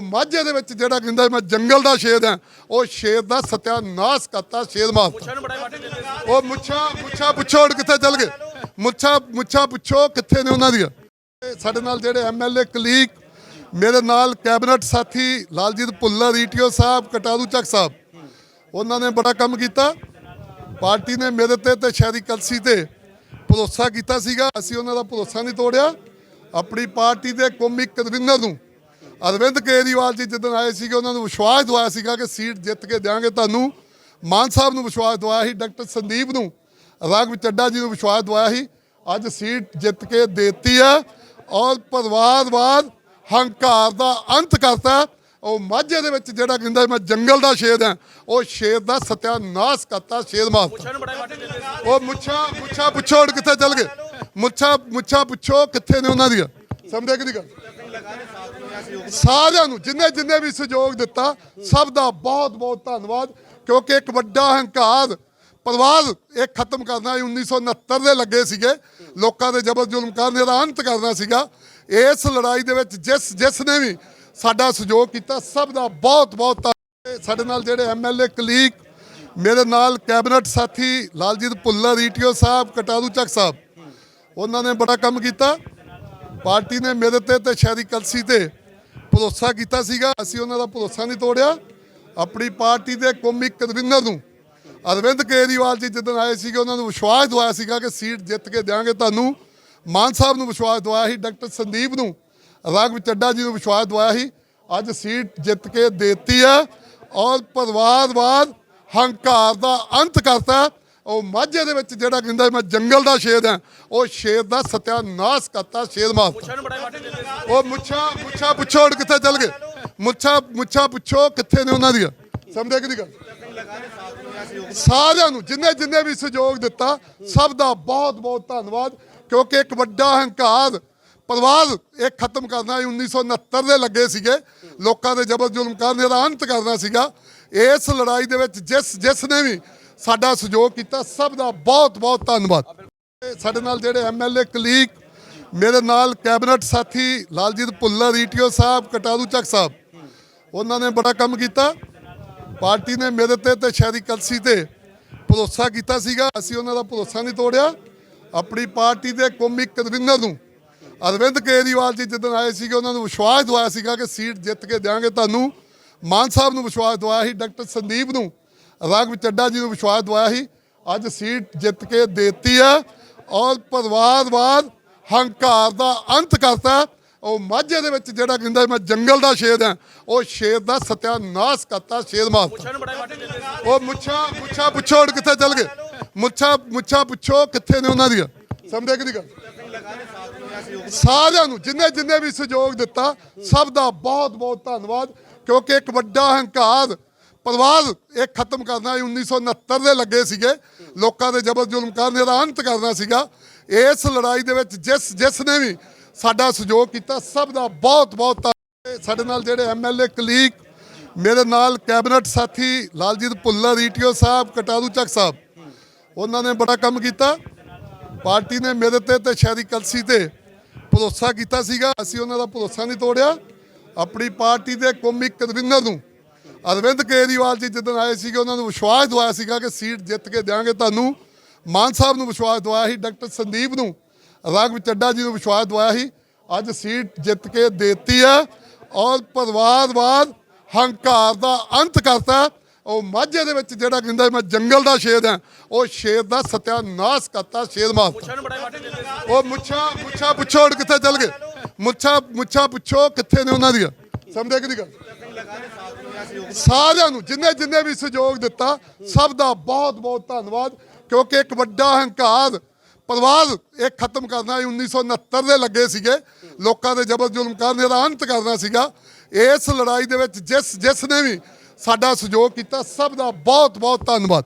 ਉਹ ਮਾਝੇ ਦੇ ਵਿੱਚ ਜਿਹੜਾ ਕਹਿੰਦਾ ਮੈਂ ਜੰਗਲ ਦਾ ਸ਼ੇਰ ਹਾਂ ਉਹ ਸ਼ੇਰ ਦਾ ਸਤਿਆਨਾਸ਼ ਕਰਤਾ ਸ਼ੇਰ ਮਾਰਤਾ ਉਹ ਮੁੱਛਾਂ ਮੁੱਛਾਂ ਪੁੱਛੋ ਕਿੱਥੇ ਚਲ ਗਏ। ਮੁੱਛਾਂ ਮੁੱਛਾਂ ਪੁੱਛੋ ਕਿੱਥੇ ਨੇ ਉਹਨਾਂ ਦੀਆਂ। ਸਾਡੇ ਨਾਲ ਜਿਹੜੇ ਐਮਐਲਏ ਕਲੀਗ ਮੇਰੇ ਨਾਲ ਕੈਬਨਿਟ ਸਾਥੀ ਲਾਲਜੀਤ ਭੁੱਲਰ ਈਟੀਓ ਸਾਹਿਬ ਕਟਾਰੂ ਚੱਕ ਸਾਹਿਬ ਉਹਨਾਂ ਨੇ ਬੜਾ ਕੰਮ ਕੀਤਾ। ਪਾਰਟੀ ਨੇ ਮੇਰੇ ਤੇ ਤੇ ਸ਼ਹਿਰੀ ਕਲਸੀ ਤੇ ਭਰੋਸਾ ਕੀਤਾ ਸੀਗਾ। ਅਸੀਂ ਉਹਨਾਂ ਦਾ ਭਰੋਸਾ ਨਹੀਂ ਤੋੜਿਆ। ਆਪਣੀ ਪਾਰਟੀ ਦੇ ਕੌਮੀ ਕਨਵੀਨਰ ਨੂੰ ਅਰਵਿੰਦ ਕੇਜਰੀਵਾਲ ਜੀ ਜਦੋਂ ਆਏ ਸੀਗੇ ਉਹਨਾਂ ਨੂੰ ਵਿਸ਼ਵਾਸ ਦਵਾਇਆ ਸੀਗਾ ਕਿ ਸੀਟ ਜਿੱਤ ਕੇ ਦਿਆਂਗੇ ਤੁਹਾਨੂੰ ਮਾਨ ਸਾਹਿਬ ਨੂੰ ਵਿਸ਼ਵਾਸ ਦਵਾਇਆ ਸੀ ਡਾਕਟਰ ਸੰਦੀਪ ਨੂੰ ਰਾਘਵ ਚੱਡਾ ਜੀ ਨੂੰ ਵਿਸ਼ਵਾਸ ਦਵਾਇਆ ਸੀ। ਅੱਜ ਸੀਟ ਜਿੱਤ ਕੇ ਦੇਤੀ ਹੈ ਔਰ ਪਰਿਵਾਰਵਾਦ ਹੰਕਾਰ ਦਾ ਅੰਤ ਕਰਤਾ। ਉਹ ਮਾਝੇ ਦੇ ਵਿੱਚ ਜਿਹੜਾ ਕਹਿੰਦਾ ਮੈਂ ਜੰਗਲ ਦਾ ਸ਼ੇਰ ਹਾਂ ਉਹ ਸ਼ੇਰ ਦਾ ਸਤਿਆਨਾਸ਼ ਕਰਤਾ ਸ਼ੇਰ ਮਾਰਤਾ ਉਹ ਮੁੱਛਾਂ ਮੁੱਛਾਂ ਪੁੱਛੋ ਕਿੱਥੇ ਚਲ ਗਏ। ਮੁੱਛਾਂ ਮੁੱਛਾਂ ਪੁੱਛੋ ਕਿੱਥੇ ਨੇ ਉਹਨਾਂ ਦੀਆਂ। ਸਮਝੇ ਕਿ ਨਹੀਂ ਗੱਲ? ਸਾਰਿਆਂ ਨੂੰ ਜਿੰਨੇ ਜਿੰਨੇ ਵੀ ਸਹਿਯੋਗ ਦਿੱਤਾ, ਸਭ ਦਾ ਬਹੁਤ ਬਹੁਤ ਧੰਨਵਾਦ, ਕਿਉਂਕਿ ਇੱਕ ਵੱਡਾ ਹੰਕਾਰ ਪਰਿਵਾਰ ਇਹ ਖਤਮ ਕਰਨਾ ਸੀ 1969 ਦੇ ਲੱਗੇ ਸੀਗੇ। ਲੋਕਾਂ ਦੇ ਜ਼ਬਰ ਜ਼ੁਲਮ ਕਰਨ ਦਾ ਅੰਤ ਕਰਨਾ ਸੀਗਾ। ਇਸ ਲੜਾਈ ਦੇ ਵਿੱਚ ਜਿਸ ਜਿਸ ਨੇ ਵੀ ਸਾਡਾ ਸਹਿਯੋਗ ਕੀਤਾ, ਸਭ ਦਾ ਬਹੁਤ ਬਹੁਤ ਧੰਨਵਾਦ। ਸਾਡੇ ਨਾਲ ਜਿਹੜੇ ਐਮਐਲਏ ਕਲੀਗ, ਮੇਰੇ ਨਾਲ ਕੈਬਨਿਟ ਸਾਥੀ ਲਾਲਜੀਤ ਭੁੱਲਰ ਈਟੀਓ ਸਾਹਿਬ, ਕਟਾਰੂ ਚੱਕ ਸਾਹਿਬ, ਉਹਨਾਂ ਨੇ ਬੜਾ ਕੰਮ ਕੀਤਾ। ਪਾਰਟੀ ਨੇ ਮੇਰੇ ਤੇ ਤੇ ਸ਼ਹਿਰੀ ਕਲਸੀ ਤੇ ਭਰੋਸਾ ਕੀਤਾ ਸੀਗਾ। ਅਸੀਂ ਉਹਨਾਂ ਦਾ ਭਰੋਸਾ ਨਹੀਂ ਤੋੜਿਆ। ਆਪਣੀ ਪਾਰਟੀ ਦੇ ਕੌਮੀ ਕਨਵੀਨਰ ਨੂੰ ਅਰਵਿੰਦ ਕੇਜਰੀਵਾਲ ਜੀ ਜਦੋਂ ਆਏ ਸੀਗੇ, ਉਹਨਾਂ ਨੂੰ ਵਿਸ਼ਵਾਸ ਦਵਾਇਆ ਸੀਗਾ ਕਿ ਸੀਟ ਜਿੱਤ ਕੇ ਦਿਆਂਗੇ ਤੁਹਾਨੂੰ। ਮਾਨ ਸਾਹਿਬ ਨੂੰ ਵਿਸ਼ਵਾਸ ਦਵਾਇਆ ਸੀ, ਡਾਕਟਰ ਸੰਦੀਪ ਨੂੰ, ਰਾਘਵ ਚੱਡਾ ਜੀ ਨੂੰ ਵਿਸ਼ਵਾਸ ਦਵਾਇਆ ਸੀ। ਅੱਜ ਸੀਟ ਜਿੱਤ ਕੇ ਦੇਤੀ ਹੈ ਔਰ ਪਰਿਵਾਰਵਾਦ ਹੰਕਾਰ ਦਾ ਅੰਤ ਕਰਤਾ। ਉਹ ਮਾਝੇ ਦੇ ਵਿੱਚ ਜਿਹੜਾ ਕਹਿੰਦਾ ਮੈਂ ਜੰਗਲ ਦਾ ਸ਼ੇਰ ਹਾਂ ਉਹ ਸ਼ੇਰ ਦਾ ਸਤਿਆਨਾਸ਼ ਕਰਤਾ ਸ਼ੇਰ ਮਾਰਤਾ ਉਹ ਮੁੱਛਾਂ ਮੁੱਛਾਂ ਪੁੱਛੋ ਹੁਣ ਕਿੱਥੇ ਚਲ ਗਏ। ਮੁੱਛਾਂ ਮੁੱਛਾਂ ਪੁੱਛੋ ਕਿੱਥੇ ਨੇ ਉਹਨਾਂ ਦੀਆਂ। ਸਮਝੇ ਕਿ ਨਹੀਂ ਗੱਲ? ਸਾਰਿਆਂ ਨੂੰ ਜਿੰਨੇ ਜਿੰਨੇ ਵੀ ਸਹਿਯੋਗ ਦਿੱਤਾ ਸਭ ਦਾ ਬਹੁਤ ਬਹੁਤ ਧੰਨਵਾਦ ਕਿਉਂਕਿ ਇੱਕ ਵੱਡਾ ਹੰਕਾਰ ਪਰਿਵਾਰ ਇਹ ਖਤਮ ਕਰਨਾ ਸੀ 1969 ਦੇ ਲੱਗੇ ਸੀਗੇ। ਲੋਕਾਂ ਦੇ ਜ਼ਬਰ ਜ਼ੁਲਮ ਕਰਨ ਦਾ ਅੰਤ ਕਰਨਾ ਸੀਗਾ। ਇਸ ਲੜਾਈ ਦੇ ਵਿੱਚ ਜਿਸ ਜਿਸ ਨੇ ਵੀ ਸਾਡਾ ਸਹਿਯੋਗ ਕੀਤਾ। ਸਭ ਦਾ ਬਹੁਤ ਬਹੁਤ ਧੰਨਵਾਦ। ਸਾਡੇ ਨਾਲ ਜਿਹੜੇ ਐਮਐਲਏ ਕਲੀਗ, ਮੇਰੇ ਨਾਲ ਕੈਬਨਿਟ ਸਾਥੀ ਲਾਲਜੀਤ ਭੁੱਲਰ ਈਟੀਓ ਸਾਹਿਬ, ਕਟਾਰੂ ਚੱਕ ਸਾਹਿਬ, ਉਹਨਾਂ ਨੇ ਬੜਾ ਕੰਮ ਕੀਤਾ। ਪਾਰਟੀ ਨੇ ਮੇਰੇ ਤੇ ਤੇ ਸ਼ਹਿਰੀ ਕਲਸੀ ਤੇ ਭਰੋਸਾ ਕੀਤਾ ਸੀਗਾ। ਅਸੀਂ ਉਹਨਾਂ ਦਾ ਭਰੋਸਾ ਨਹੀਂ ਤੋੜਿਆ। ਆਪਣੀ ਪਾਰਟੀ ਦੇ ਕੌਮੀ ਕਨਵੀਨਰ ਨੂੰ ਅਰਵਿੰਦ ਕੇਜਰੀਵਾਲ ਜੀ ਜਦੋਂ ਆਏ ਸੀਗੇ, ਉਹਨਾਂ ਨੂੰ ਵਿਸ਼ਵਾਸ ਦਵਾਇਆ ਸੀਗਾ ਕਿ ਸੀਟ ਜਿੱਤ ਕੇ ਦਿਆਂਗੇ ਤੁਹਾਨੂੰ। ਮਾਨ ਸਾਹਿਬ ਨੂੰ ਵਿਸ਼ਵਾਸ ਦਵਾਇਆ ਸੀ, ਡਾਕਟਰ ਸੰਦੀਪ ਨੂੰ। ਰਾਘਵ ਚੱਡਾ ਜੀ ਨੂੰ ਵਿਸ਼ਵਾਸ ਦਵਾਇਆ ਸੀ ਅੱਜ ਸੀਟ ਜਿੱਤ ਕੇ ਦੇਤੀ ਹੈ ਔਰ ਪਰਿਵਾਰਵਾਦ ਹੰਕਾਰ ਦਾ ਅੰਤ ਕਰਤਾ। ਉਹ ਮਾਝੇ ਦੇ ਵਿੱਚ ਜਿਹੜਾ ਕਹਿੰਦਾ ਮੈਂ ਜੰਗਲ ਦਾ ਸ਼ੇਰ ਹਾਂ ਉਹ ਸ਼ੇਰ ਦਾ ਸਤਿਆਨਾਸ਼ ਕਰਤਾ ਸ਼ੇਰ ਮਾਰਤਾ ਉਹ ਮੁੱਛਾਂ ਮੁੱਛਾਂ ਪੁੱਛੋ ਕਿੱਥੇ ਚਲ ਗਏ। ਮੁੱਛਾਂ ਮੁੱਛਾਂ ਪੁੱਛੋ ਕਿੱਥੇ ਨੇ ਉਹਨਾਂ ਦੀਆਂ। ਸਮਝੇ ਕਿ ਗੱਲ? ਸਾਰਿਆਂ ਨੂੰ ਜਿੰਨੇ ਜਿੰਨੇ ਵੀ ਸਹਿਯੋਗ ਦਿੱਤਾ ਸਭ ਦਾ ਬਹੁਤ ਬਹੁਤ ਧੰਨਵਾਦ ਕਿਉਂਕਿ ਇੱਕ ਵੱਡਾ ਹੰਕਾਰ ਪਰਿਵਾਰ ਇਹ ਖਤਮ ਕਰਨਾ ਸੀ 1969 ਦੇ ਲੱਗੇ ਸੀਗੇ। ਲੋਕਾਂ ਦੇ ਜ਼ਬਰ ਜ਼ੁਲਮ ਕਰਨ ਦਾ ਅੰਤ ਕਰਨਾ ਸੀਗਾ। ਇਸ ਲੜਾਈ ਦੇ ਵਿੱਚ ਜਿਸ ਜਿਸ ਨੇ ਵੀ ਸਾਡਾ ਸਹਿਯੋਗ ਕੀਤਾ, ਸਭ ਦਾ ਬਹੁਤ ਬਹੁਤ ਧੰਨਵਾਦ। ਸਾਡੇ ਨਾਲ ਜਿਹੜੇ ਐਮਐਲਏ ਕਲੀਗ, ਮੇਰੇ ਨਾਲ ਕੈਬਨਿਟ ਸਾਥੀ ਲਾਲਜੀਤ ਭੁੱਲਰ ਈਟੀਓ ਸਾਹਿਬ, ਕਟਾਰੂ ਚੱਕ ਸਾਹਿਬ, ਉਹਨਾਂ ਨੇ ਬੜਾ ਕੰਮ ਕੀਤਾ। ਪਾਰਟੀ ਨੇ ਮੇਰੇ ਤੇ ਤੇ ਸ਼ਹਿਰੀ ਕਲਸੀ ਤੇ ਭਰੋਸਾ ਕੀਤਾ ਸੀਗਾ। ਅਸੀਂ ਉਹਨਾਂ ਦਾ ਭਰੋਸਾ ਨਹੀਂ ਤੋੜਿਆ। ਆਪਣੀ ਪਾਰਟੀ ਦੇ ਕੌਮੀ ਕਨਵੀਨਰ ਨੂੰ ਅਰਵਿੰਦ ਕੇਜਰੀਵਾਲ ਜੀ ਜਦੋਂ ਆਏ ਸੀਗੇ ਉਹਨਾਂ ਨੂੰ ਵਿਸ਼ਵਾਸ ਦਵਾਇਆ ਸੀਗਾ ਕਿ ਸੀਟ ਜਿੱਤ ਕੇ ਦਿਆਂਗੇ ਤੁਹਾਨੂੰ। ਮਾਨ ਸਾਹਿਬ ਨੂੰ ਵਿਸ਼ਵਾਸ ਦਵਾਇਆ ਸੀ ਡਾਕਟਰ ਸੰਦੀਪ ਨੂੰ। ਰਾਘਵ ਚੱਡਾ ਜੀ ਨੂੰ ਵਿਸ਼ਵਾਸ ਦਵਾਇਆ ਸੀ ਅੱਜ ਸੀਟ ਜਿੱਤ ਕੇ ਦੇਤੀ ਹੈ ਔਰ ਪਰਿਵਾਰਵਾਦ ਹੰਕਾਰ ਦਾ ਅੰਤ ਕਰਤਾ ਉਹ ਮਾਝੇ ਦੇ ਵਿੱਚ ਜਿਹੜਾ ਕਹਿੰਦਾ ਮੈਂ ਜੰਗਲ ਦਾ ਸ਼ੇਰ ਹਾਂ ਉਹ ਸ਼ੇਰ ਦਾ ਸਤਿਆਨਾਸ਼ ਕਰਤਾ ਸ਼ੇਰ ਮਾਰਤਾ ਉਹ ਮੁੱਛਾਂ ਮੁੱਛਾਂ ਪੁੱਛੋ ਕਿੱਥੇ ਚਲ ਗਏ। ਮੁੱਛਾਂ ਮੁੱਛਾਂ ਪੁੱਛੋ ਕਿੱਥੇ ਨੇ ਉਹਨਾਂ ਦੀਆਂ। ਸਮਝੇ ਕਿ ਨਹੀਂ ਗੱਲ? ਸਾਰਿਆਂ ਨੂੰ ਜਿੰਨੇ ਜਿੰਨੇ ਵੀ ਸਹਿਯੋਗ ਦਿੱਤਾ, ਸਭ ਦਾ ਬਹੁਤ ਬਹੁਤ ਧੰਨਵਾਦ, ਕਿਉਂਕਿ ਇੱਕ ਵੱਡਾ ਹੰਕਾਰ ਪਰਿਵਾਰ ਇਹ ਖਤਮ ਕਰਨਾ ਸੀ 1969 ਦੇ ਲੱਗੇ ਸੀਗੇ। ਲੋਕਾਂ ਦੇ ਜ਼ਬਰ ਜ਼ੁਲਮ ਕਰਨ ਦਾ ਅੰਤ ਕਰਨਾ ਸੀਗਾ। ਇਸ ਲੜਾਈ ਦੇ ਵਿੱਚ ਜਿਸ ਜਿਸ ਨੇ ਵੀ ਸਾਡਾ ਸਹਿਯੋਗ ਕੀਤਾ, ਸਭ ਦਾ ਬਹੁਤ ਬਹੁਤ ਧੰਨਵਾਦ।